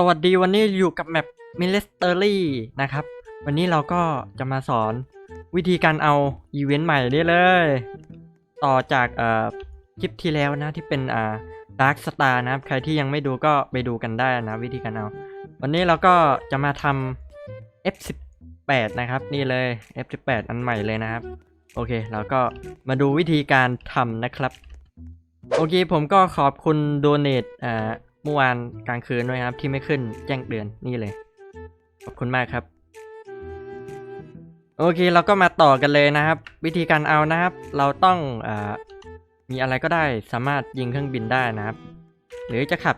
สวัสดีวันนี้อยู่กับแมปมิเลสเตอรี่นะครับ วันนี้เราก็จะมาสอนวิธีการเอาอีเวนต์ใหม่นี่เลย ต่อจากคลิปที่แล้วนะที่เป็นอ่าดาร์คสตาร์นะครับ ใครที่ยังไม่ดูก็ไปดูกันได้นะวิธีการเอา วันนี้เราก็จะมาทำ F18 นะครับ นี่เลย F18 อันใหม่เลยนะครับ โอเคเราก็มาดูวิธีการทำนะครับ โอเคผมก็ขอบคุณโดเนทอ่า เมื่อวานกลางคืนด้วยครับที่ไม่ขึ้นแจ้งเตือนนี่เลย ขอบคุณมากครับ โอเคเราก็มาต่อกันเลยนะครับ วิธีการเอานะครับ เราต้องอมีอะไรก็ได้สามารถยิงเครื่องบินได้นะครับ หรือจะขับ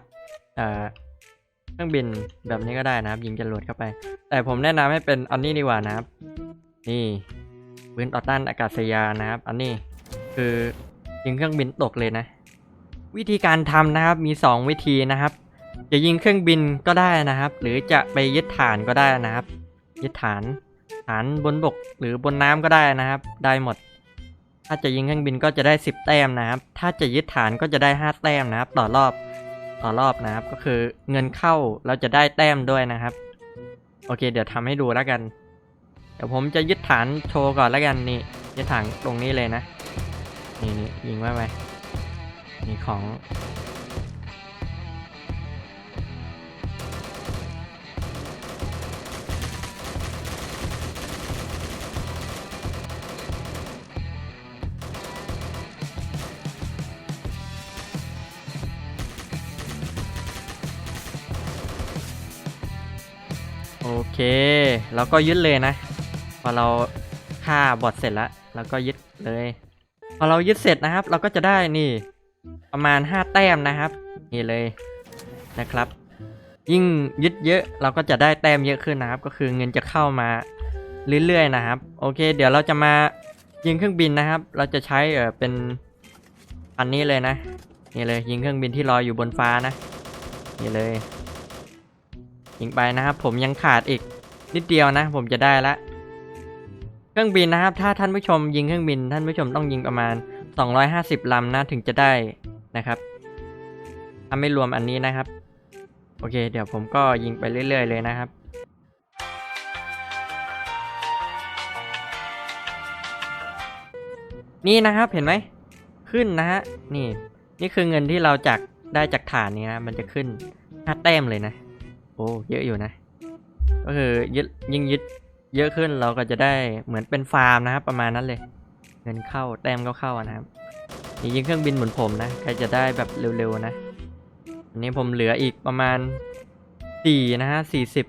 เครื่องบินแบบนี้ก็ได้นะครับ ยิงจรวดเข้าไป แต่ผมแนะนำให้เป็นอันนี้ดีกว่านะครับ นี่ปืนต่อต้านอากาศยานนะครับ อันนี้คือยิงเครื่องบินตกเลยนะ วิธีการทำนะครับมี 2 วิธีนะครับ จะยิงเครื่องบินก็ได้นะครับ หรือจะไปยึดฐานก็ได้นะครับ ยึดฐาน ฐานบนบกหรือบนน้ำก็ได้นะครับ ได้หมด ถ้าจะยิงเครื่องบินก็จะได้ 10 แต้มนะครับ ถ้าจะยึดฐานก็จะได้ 5 แต้มนะครับ ต่อรอบต่อรอบนะครับ ก็คือเงินเข้าเราจะได้แต้มด้วยนะครับ โอเค เดี๋ยวทำให้ดูแล้วกัน เดี๋ยวผมจะยึดฐานโชว์ก่อนแล้วกันนี่ยึดฐานตรงนี้เลยนะ นี่นี่ยิงไว้ไป นี่ของโอเคเราก็ยึดเลยนะ พอเราฆ่าบอทเสร็จแล้วเราก็ยึดเลย พอเรายึดเสร็จนะครับ เราก็จะได้นี่ ประมาณ 5 แต้มนะครับ นี่เลยนะครับ ยิ่งยึดเยอะเราก็จะได้แต้มเยอะขึ้นนะครับ ก็คือเงินจะเข้ามาเรื่อยๆนะครับ โอเค เดี๋ยวเราจะมายิงเครื่องบินนะครับ เราจะใช้เออเป็นอันนี้เลยนะ นี่เลยยิงเครื่องบินที่ลอยอยู่บนฟ้านะ นี่เลย ยิงไปนะครับ ผมยังขาดอีกนิดเดียวนะ ผมจะได้ละเครื่องบินนะครับ ถ้าท่านผู้ชมยิงเครื่องบิน ท่านผู้ชมต้องยิงประมาณ 250ลำนะถึงจะได้ นะครับถ้าไม่รวมอันนี้นะครับ โอเค เดี๋ยวผมก็ยิงไปเรื่อย ๆ เลยนะครับนี่นะครับเห็นไหมขึ้นนะฮะนี่ นี่คือเงินที่เราจากได้จากฐานนี้นะมันจะขึ้นห้าแต้มเลยนะ โอ้เยอะอยู่นะ ก็คือยึดยิ่งยึดเยอะขึ้นเราก็จะได้เหมือนเป็นฟาร์มนะครับ ประมาณนั้นเลย เงินเข้าแต้มก็เข้านะครับ จริงเครื่องบินเหมือนผมนะใครจะได้แบบเร็วๆนะอันนี้ผมเหลืออีกประมาณสี่นะฮะสี่สิบ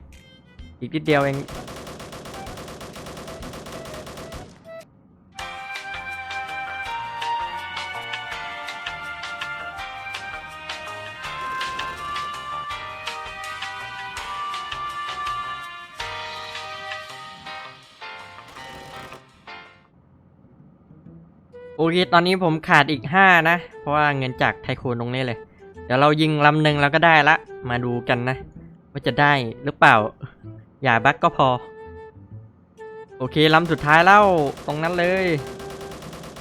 อีกนิดเดียวเอง อเคตอนนี้ผมขาดอีก 5 นะ เพราะว่าเงินจากไทคูนตรงนี้เลย เดี๋ยวเรายิงลำหนึ่งเราก็ได้ละ มาดูกันนะ ว่าจะได้หรือเปล่า อย่าบั๊กก็พอ โอเคลำสุดท้ายแล้วตรงนั้นเลย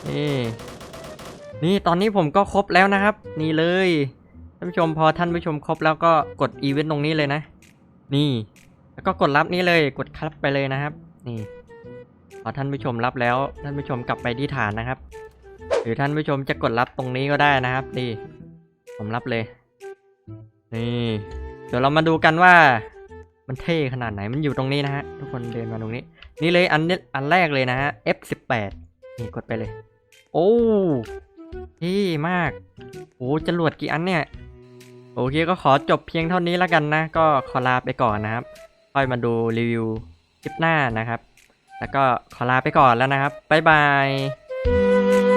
นี่นี่ตอนนี้ผมก็ครบแล้วนะครับ นี่เลยท่านผู้ชมพอท่านผู้ชมครบแล้วก็กดอีเวนต์ตรงนี้เลยนะ นี่ แล้วก็กดรับนี้เลยกดครับไปเลยนะครับ นี่ พอท่านผู้ชมรับแล้ว ท่านผู้ชมกลับไปที่ฐานนะครับ หรือท่านผู้ชมจะกดรับตรงนี้ก็ได้นะครับนี่ผมรับเลย นี่ เดี๋ยวเรามาดูกันว่า มันเท่ขนาดไหนมันอยู่ตรงนี้นะฮะทุกคนเดินมาตรงนี้ นี่เลยอันนี้อันแรกเลยนะฮะ F18 นี่กดไปเลย โอ้เท่มาก โอ้จรวดกี่อันเนี่ย โอเคก็ขอจบเพียงเท่านี้แล้วกันนะ ก็ขอลาไปก่อนนะครับ ค่อยมาดูรีวิวคลิปหน้านะครับ แล้วก็ขอลาไปก่อนแล้วนะครับ บ๊ายบาย